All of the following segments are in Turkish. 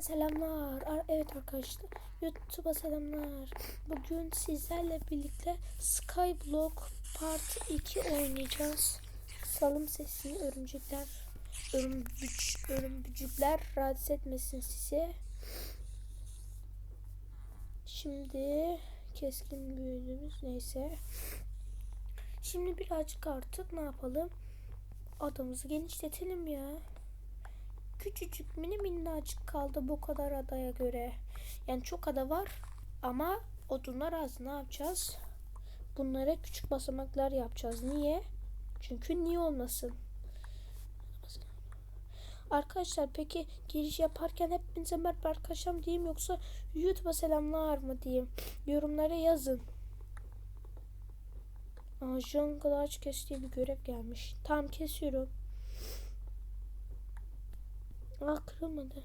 Selamlar. Ar- Evet arkadaşlar. YouTube'a selamlar. Bugün sizlerle birlikte Skyblock Part 2 oynayacağız. Kısalım sesini örümcekler örümcük, örümcükler rahatsız etmesin sizi. Şimdi keskin büyüdüğümüz neyse. Şimdi birazcık artık ne yapalım? Adamızı genişletelim ya küçücük mini minnacık kaldı bu kadar adaya göre. Yani çok ada var ama odunlar az ne yapacağız? Bunlara küçük basamaklar yapacağız. Niye? Çünkü niye olmasın? Arkadaşlar peki giriş yaparken hepinize merhaba arkadaşlar diyeyim yoksa YouTube'a selamlar mı diyeyim? Yorumlara yazın. Aa, jungle ağaç kestiği bir görev gelmiş. Tam kesiyorum. Aa kırılmadı.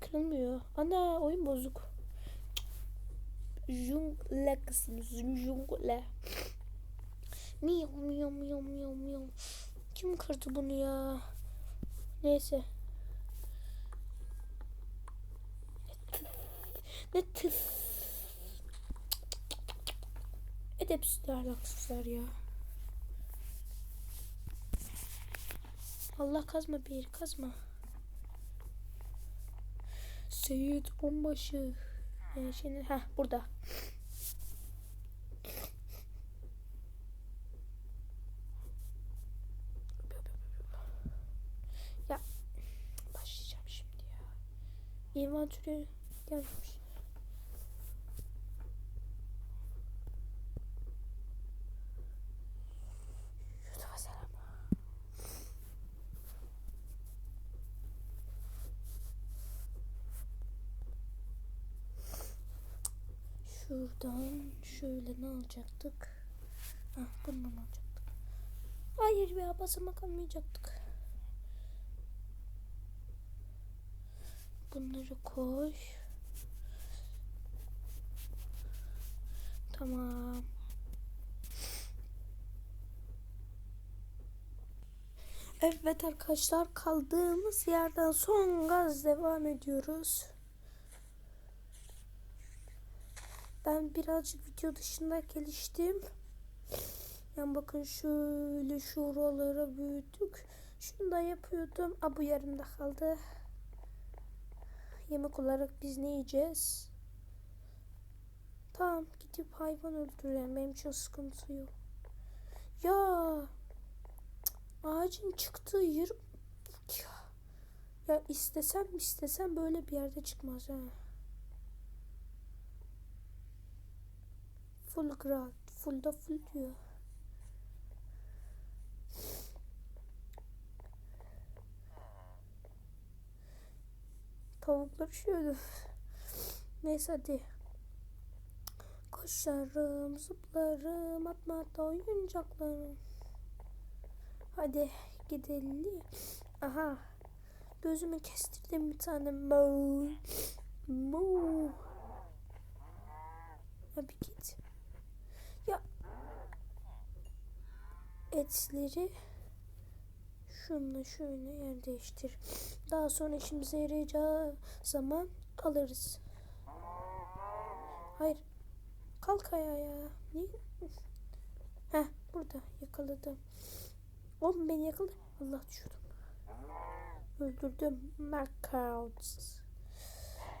Kırılmıyor. Ana oyun bozuk. Jungle kısmı. Jungle. Miyav miyav miyav miyav miyav. Kim kırdı bunu ya? Neyse. Ne tıs. Edepsiz ahlaksızlar ya. Allah kazma bir yeri kazma. Seyit onbaşı. Ee, şimdi ha burada. Ya başlayacağım şimdi ya. İnventörü gelmemiş. YouTube'a selam. Şuradan şöyle ne alacaktık? Ha, bundan alacaktık. Hayır ya basamak almayacaktık. Bunları koy. Tamam. Evet arkadaşlar kaldığımız yerden son gaz devam ediyoruz. Ben birazcık video dışında geliştim. Yani bakın şöyle şuralara büyüdük. Şunu da yapıyordum. Aa, bu yarımda kaldı. Yemek olarak biz ne yiyeceğiz? Tamam gidip hayvan öldürelim. Benim için sıkıntı yok. Ya ağacın çıktığı yer ya istesem istesem böyle bir yerde çıkmaz ha. Full grad. Full da full diyor. Tavuklar üşüyordu. Neyse hadi. Koşarım, zıplarım, atma hatta oyuncaklarım. Hadi gidelim. Aha. Gözümü kestirdim bir tane. Mo. Mo. Abi git. Ya etleri şununla şöyle yer değiştir. Daha sonra işimize yarayacağı zaman alırız. Hayır. Kalk ayağa ya. Niye? Heh burada yakaladım. Oğlum beni yakaladı. Allah düşürdüm. Öldürdüm. Markouts.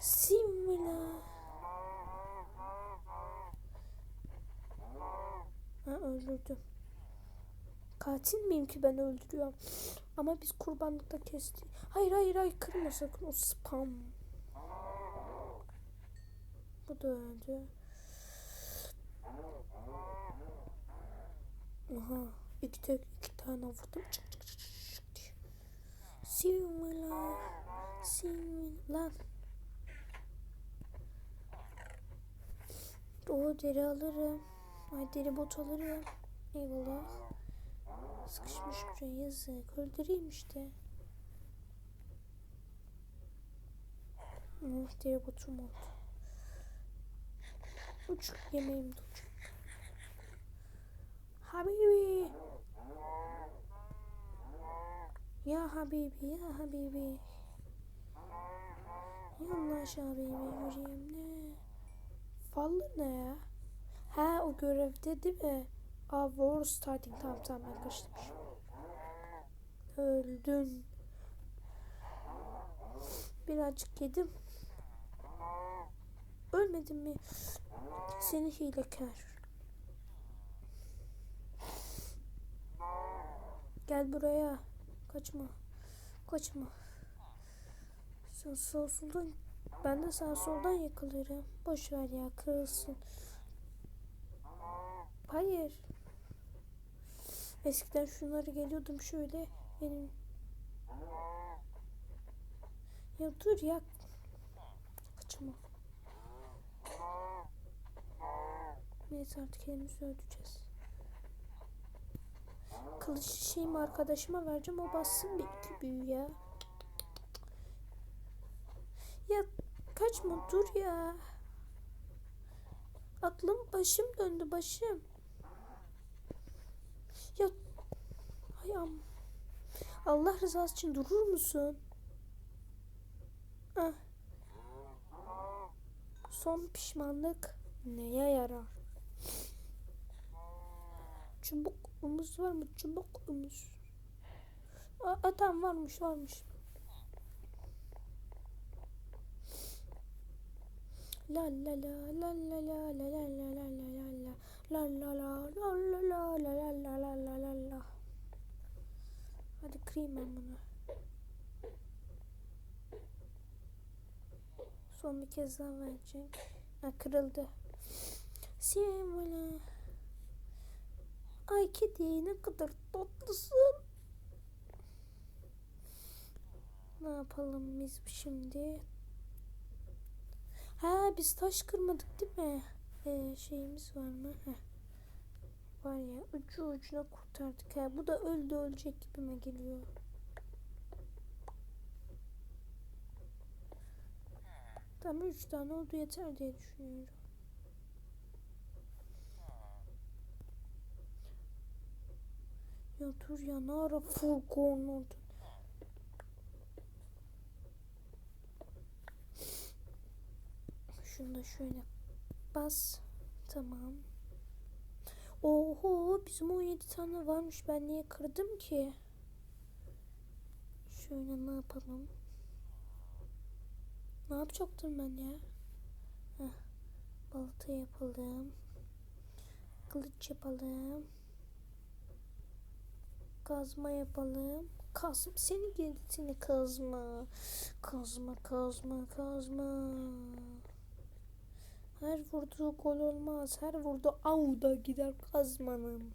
Simula. Ha öldürdüm. Katil miyim ki ben öldürüyorum? Ama biz kurbanlıkta kestik. Hayır hayır hayır kırma sakın o spam. Bu da öldü. Aha iki, tek, iki tane vurdum. Çık çık çık çık diye. O deri alırım. Ay deri bot alırım. Eyvallah. Sıkışmış buraya yazık. Öldüreyim işte. Oh deri botum oldu. Uç yemeğim de uç. Habibi. Ya Habibi ya Habibi. Yanlış abiye yürüyeyim ne? Fallı ne ya? Ha o görevde değil mi? Aa war starting tamam tamam ben karıştırmışım. Öldün. Birazcık yedim. Ölmedin mi? Seni hilekar. Gel buraya. Kaçma. Kaçma. Sen sağ soldan ben de sağ soldan yakalarım. Boş ver ya kırılsın. Hayır. Eskiden şunları geliyordum şöyle benim. Ya dur ya. Kaçma. Neyse artık elimizi öldüreceğiz. Kılıç şeyimi arkadaşıma vereceğim o bassın bir iki büyü ya. Ya kaçma dur ya. Aklım başım döndü başım. Ya am. Allah rızası için durur musun? Ah. Son pişmanlık neye yarar? Çubuk omuz var mı? Çubuk omuz. Aa, tamam varmış varmış. La la la la la la la la la la la la la la la la la la la Hadi kırayım ben bunu. Son bir kez daha vereceğim. Ha, kırıldı. Simula. Ay kedi ne kadar tatlısın. Ne yapalım biz şimdi? Ha biz taş kırmadık değil mi? Ee, şeyimiz var mı? Heh. Var ya ucu ucuna kurtardık. Ha, bu da öldü ölecek gibime geliyor. Tamam üç tane oldu yeter diye düşünüyorum. Ya dur ya ne ara full corn oldu. Şunu da şöyle bas. Tamam. Oho bizim 17 tane varmış. Ben niye kırdım ki? Şöyle ne yapalım? Ne yapacaktım ben ya? Heh. Balta yapalım. Kılıç yapalım. Kazma yapalım. Kazma seni seni kazma. Kazma kazma kazma. Her vurduğu gol olmaz. Her vurduğu auda gider kazmanın.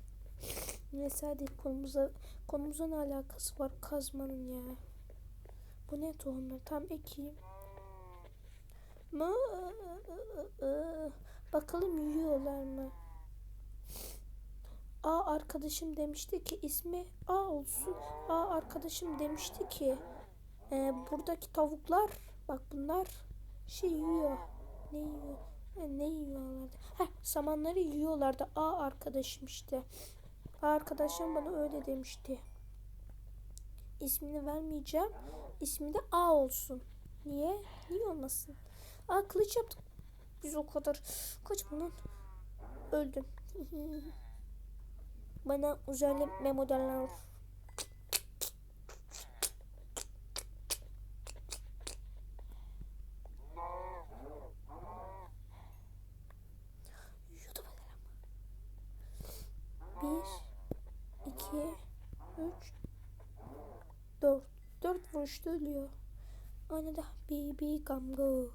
Neyse hadi konumuza, ne alakası var kazmanın ya. Bu ne tohumlar? Tam ekeyim. Ma Bakalım yiyorlar mı? A arkadaşım demişti ki ismi A olsun. A arkadaşım demişti ki e, buradaki tavuklar bak bunlar şey yiyor. Ne yiyor? Ne yiyorlardı? Heh, samanları yiyorlardı. A arkadaşım işte. A arkadaşım bana öyle demişti. İsmini vermeyeceğim. İsmi de A olsun. Niye? Niye olmasın? A kılıç yaptık. Biz o kadar. Kaç bunun? Öldüm. bana özel memo derler. 2 3 4 4 vuruşta ölüyor. Aynada bibi gamgo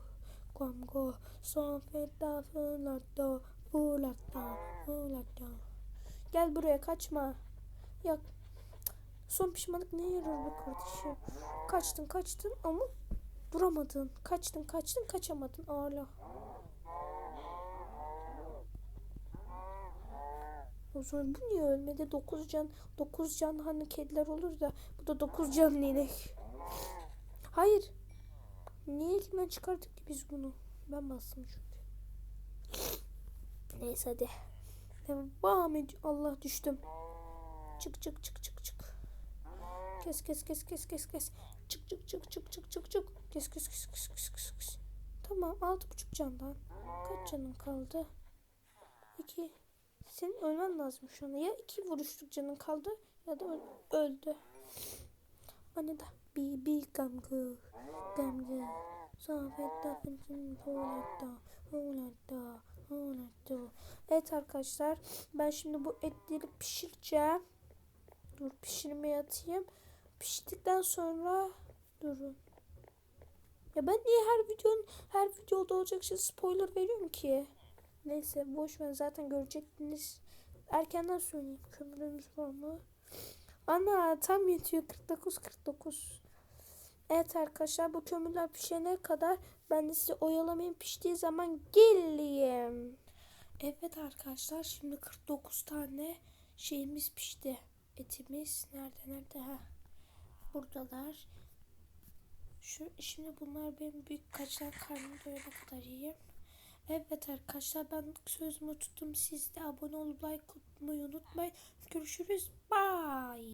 gamgo son feda fırlatta fırlatta fırlatta Gel buraya kaçma. Yak. Son pişmanlık ne yarar be kardeşim? Kaçtın kaçtın ama duramadın. Kaçtın kaçtın kaçamadın. Ağla. O zaman bu niye ölmedi? 9 can 9 can hani kediler olur da bu da 9 can inek. Hayır. Niye elimden çıkardık ki biz bunu? Ben bastım çünkü. Neyse hadi. Devam ediyor. Allah düştüm. Çık çık çık çık çık. Kes kes kes kes kes kes. Çık çık çık çık çık çık çık. Kes kes kes kes kes kes kes. Tamam altı buçuk candan. Kaç canın kaldı? İki. Senin ölmen lazım şu anda. Ya iki vuruşluk canın kaldı ya da öl- öldü. Bana da bibi gamgı gamgı. Safette fıntın tuvalette tuvalette tuvalette. Evet arkadaşlar ben şimdi bu etleri pişireceğim. Dur pişirmeye atayım. Piştikten sonra durun. Ya ben niye her videonun her videoda olacak şey spoiler veriyorum ki? Neyse boş ver zaten görecektiniz. Erkenden söyleyeyim. Kömürümüz var mı? Ana tam yetiyor 49 49. Evet arkadaşlar bu kömürler pişene kadar ben de sizi oyalamayın piştiği zaman geleyim. Evet arkadaşlar şimdi 49 tane şeyimiz pişti. Etimiz nerede nerede ha? Buradalar. Şu şimdi bunlar benim büyük kaçlar karnım doyana kadar yiyeyim. Evet arkadaşlar ben sözümü tuttum. Siz de abone olup like atmayı unutmayın. Görüşürüz. Bye.